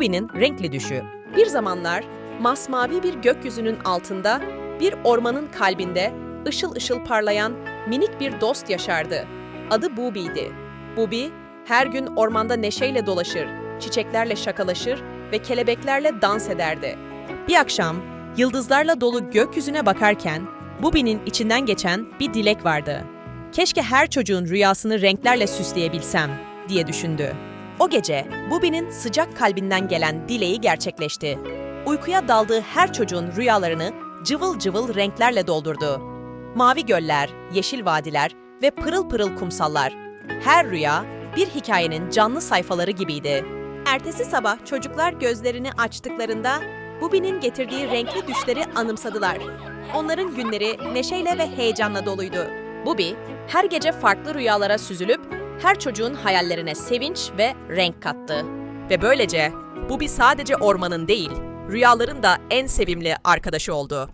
Bubi'nin renkli düşü. Bir zamanlar masmavi bir gökyüzünün altında, bir ormanın kalbinde ışıl ışıl parlayan minik bir dost yaşardı. Adı Bubi'ydi. Bubi, her gün ormanda neşeyle dolaşır, çiçeklerle şakalaşır ve kelebeklerle dans ederdi. Bir akşam, yıldızlarla dolu gökyüzüne bakarken, Bubi'nin içinden geçen bir dilek vardı. Keşke her çocuğun rüyasını renklerle süsleyebilsem, diye düşündü. O gece Bubi'nin sıcak kalbinden gelen dileği gerçekleşti. Uykuya daldığı her çocuğun rüyalarını cıvıl cıvıl renklerle doldurdu. Mavi göller, yeşil vadiler ve pırıl pırıl kumsallar. Her rüya bir hikayenin canlı sayfaları gibiydi. Ertesi sabah çocuklar gözlerini açtıklarında Bubi'nin getirdiği renkli düşleri anımsadılar. Onların günleri neşeyle ve heyecanla doluydu. Bubi, her gece farklı rüyalara süzülüp her çocuğun hayallerine sevinç ve renk kattı. Ve böylece Bubi sadece ormanın değil, rüyaların da en sevimli arkadaşı oldu.